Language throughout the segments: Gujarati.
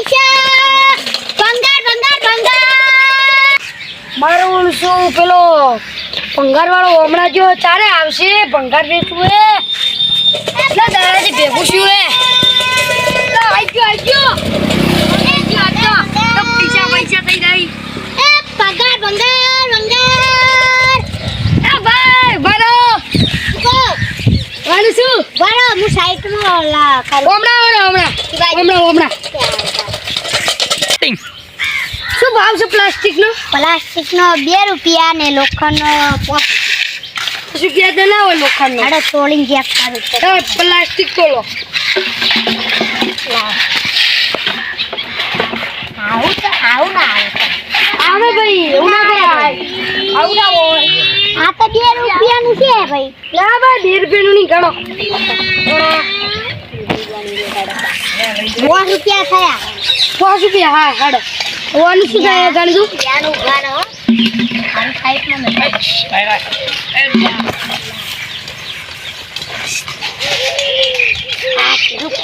પૈસા. ભંગાર ભંગાર ભંગાર. મારું શું પેલો ભંગાર વાળો હમણાં જો ચારે આવશે ભંગાર વેચવું એ એટલા ભેગું છું એ ગયો. તો પૈસા પૈસા થઈ જાય. એ ભંગાર ભંગાર ભંગાર. એ ભાઈ ભરો વાળું શું? બરો હું સાઈડમાં હમણાં વળો હમણાં. હમણાં હમણાં શું ભાવ છે પ્લાસ્ટિકનો? પ્લાસ્ટિકનો બે રૂપિયા ને લોખંડનો પાંચ શું કહેતા ના હોય લોખંડનો? અરે તોડીને ચેક કરું તો પ્લાસ્ટિક તોલો. આવું તો આવું ના આવું. આવે ભાઈ એવું ના કરાય આવું. ના હોય. આ તો બે રૂપિયાનું છે ભાઈ. લા ભાઈ બે રૂપિયાનું નહીં ગણો. દસ રૂપિયા થયા. પાંચ રૂપિયા હા હાડો. ઓનું શું થાય ગણજો ઘર હો. આનું સાઈડમાં નથી. આ કેટલું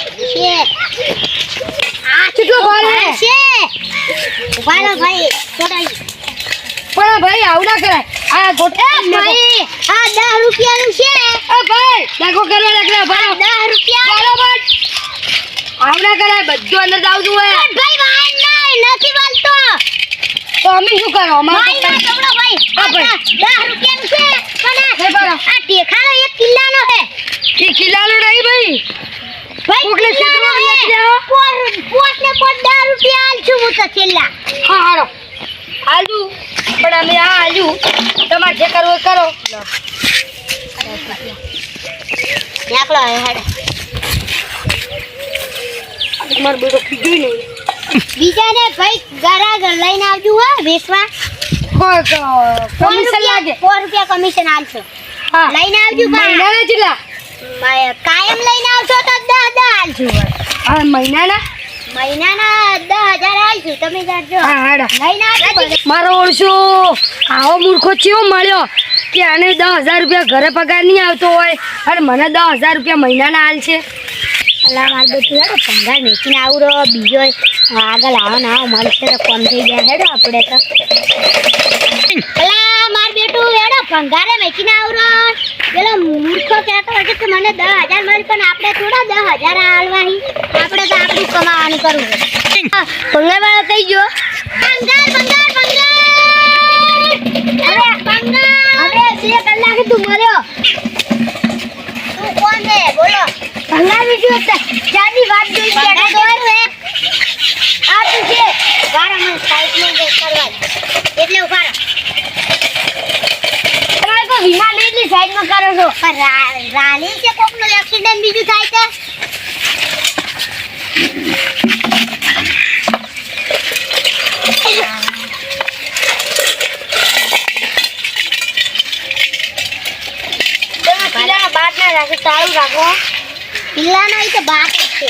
આ કેટલો ભારે? છે. ઊભા ભાઈ પણ ભાઈ આવું ના કરાય. આ ગોઠે ભાઈ આ દસ રૂપિયાનું છે એ ભાઈ દેખો કરવા લાગલા આ ભાઈ દસ રૂપિયા બરાબર આવું ના કરાય ભાઈ વાહન નહીં નથી બોલતો તો અમે શું કરો? અમારે ભાઈ ના છોડો ભાઈ હા, ભાઈ. આ છે. પણ આ ટેખાનો એક કિલ્લાનો છે. એ ખીલાલું નહીં ભાઈ. ભાઈ કોકને કિલ્લાનો લઈ છે? પોસ- પોસને પોસ દસ રૂપિયા આલશું હું તો છેલ્લા. હા આલુ. પણ અમે આ આલુ. તમારે જે કરવું કરો. નીકળો હેડો. તમારું બેટો કીધું નહીં બીજાને ભાઈ ગરા લઈને આવજો હા વેચવા. કમિશન લાગે. સો રૂપિયા કમિશન આવશે હા. લઈને આવજો મહિનાના કેટલા કાયમ લઈને આવશો તો દસ દસ આલશું હા મહિનાના? મહિનાના દસ હજાર આલશું તમે જાણજો. હા લઈને આવજો મારો ઓળશો. આવો મૂર્ખો ચેવો મળ્યો કે આને દસ હજાર રૂપિયા ઘરે પગાર નહીં આવતો હોય. અને મને દસ હજાર રૂપિયા મહિનાના હાલ છે અલા, માર બેઠું હેડો પંગાર વેચીને આવું રહો. બીજો આગળ આવો ને આવો. મળશે તો કોમ થઈ જાય હેડો આપણે તો. અલા, માર બેટું, હેડો પંગારે વેચીને આવું રહો. પેલો મૂર્ખો કહેતો હતો કે મને દસ હજાર મળી, પણ આપણે થોડા દસ હજાર હાલવાની. આપણે તો આપણું કમાવાનું કરવું પંગાર વાળો થઈ ગયો પંગાર પંગાર પંગાર અરે પંગાર અરે બે કલાકે તું મર્યો તું કોણ છે બોલો ભંગાર બીજું એટલે ચાની વાત જોઈ છે દોરું હે આ તું છે વારા મને કરવા એટલે તમારે તો વીમા લઈ એટલી સાઈડમાં કરો છો? પણ રા- રાની છે કોકનો એક્સિડન્ટ બીજું થાય પિલ્લાના બાટ ના રાખો ચાલુ રાખો. પિલ્લાના ઈ તો બાટ જ છે.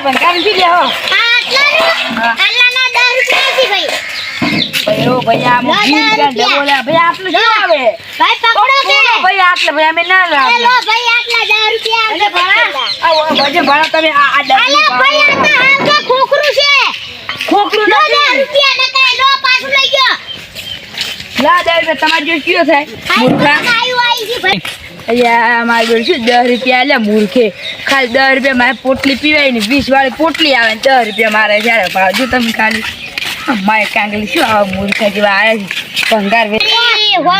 લા દસ રૂપિયા તમારે જો કયો થાય? અહીંયા મારે જોડે શું દસ રૂપિયા એટલે મૂર્ખે. ખાલી દસ રૂપિયા મારે પોટલી પીવાય ને વીસ પોટલી આવે ને દસ રૂપિયા મારે જ્યારે ભાવ જો તમે ખાલી. મારે કાંગલી શું આવે મૂર્ખા જેવા આવે ભંગાર સો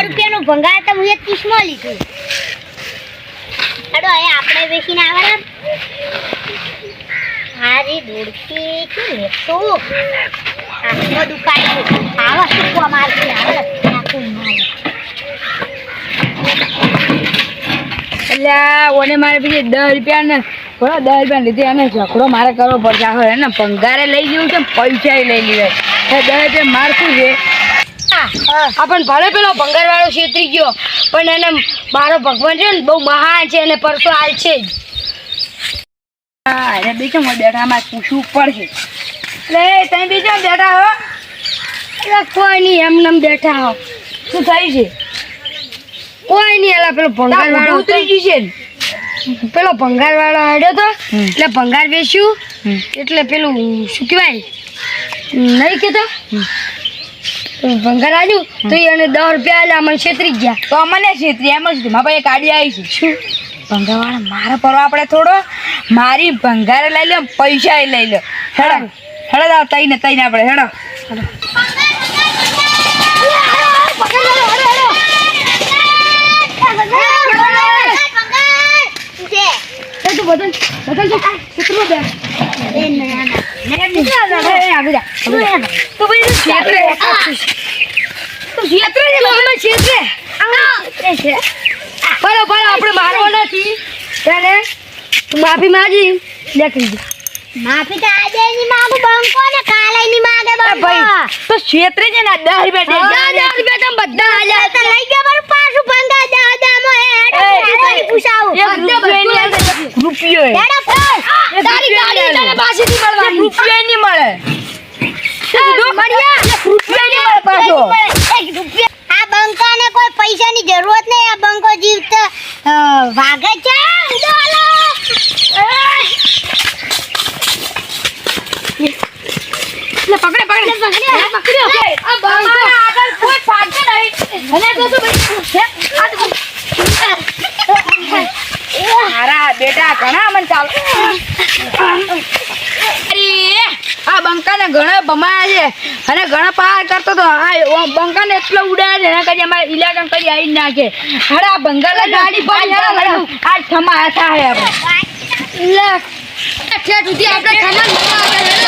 રૂપિયાનું ભંગાર તો એક ત્રીસમાં લીધું. હેડો એ આપણે બેસીને આવવાના. હારી ધૂળકી શું શું મારશે આખું મારે. એટલે ઓને મારે પછી દસ રૂપિયા ને દસ રૂપિયા લીધે અને ઝઘડો મારે કરવો પડશે. આખો એને પંગારે લઈ ગયું છે પૈસા લઈ લીધા એ દસ રૂપિયા માર શું છે આપણને ભલે પેલો ભંગાર વાળો છેતરી ગયો પણ એને મારો ભગવાન છે ને બહુ મહાન છે અને પરસો હાલ છે. જ હા એને બીજો બેઠા મારે પૂછવું પડશે. એટલે તમે બીજા બેઠા હો. એટલે કોઈ નહીં એમ નામ બેઠા હો. શું થાય છે? કોઈ નહીં એલા પેલો ભંગાર વાળો ઉતરી ગયું છે પેલો ભંગાર વાળો આવ્યો તો એટલે ભંગાર બેસ્યું એટલે પેલું શું કહેવાય? નહીં કહેતો? ભંગાર આવ્યું તો એને દસ રૂપિયા આલ્યા અમને છેતરી ગયા. તો અમને છેતરી એમ જ મારા પાસે કાઢી આવી છે. શું? ભંગારવાળા મારે પર આપણે થોડો. મારી ભંગારે લઈ લો પૈસા લઈ લો હેડો હેડો તઈને તઈને આપણે હેડો. તું બદલ બદલ જો કેટલું બે તું ભાઈ છેતરે તું છેતરે છે. અમે છેતરે બરો બરો આપણે મારવો નથી. તને માફી માંગી. લેખી દે માફી તો આજે ની માંગુ બંકો ને કાલે ની માંગે બંકો. તો ક્ષેત્રે છે ને દસ રૂપિયા દે દસ રૂપિયા તમે બધા આ તો લઈ ગયા મારું પાછું ભંગા દા દા મો એ હેડો ફરી પૂછાવું રૂપિયો હેડો ફોન તારી ગાડી તને પાછીથી મળવાની રૂપિયો નહીં મળે રૂપિયો નહીં મળે પાછો એક રૂપિયા આ બંકાને કોઈ પૈસાની જરૂરત નહીં આ બંકો જીવત અ, વાગે છે ઉડાલો લે પકડે પકડે પકડ્યો પકડ્યો આ બંકો આગળ કોઈ પાડતો નહીં અને તો શું ભાઈ આ તો મારા બેટા ઘણા મને ચાલ. આ બંકાને ઘણા બમાયા છે. અને ઘણા પાર કરતો તો આ બંકાને એટલો ઉડાડે છે એના કરી અમારે ઇલાકા કરી આવી નાખે અરે આ બંગાળ ગાડી આ થમા થાય આપણે. ઠેઠ સુધી આપણે થમા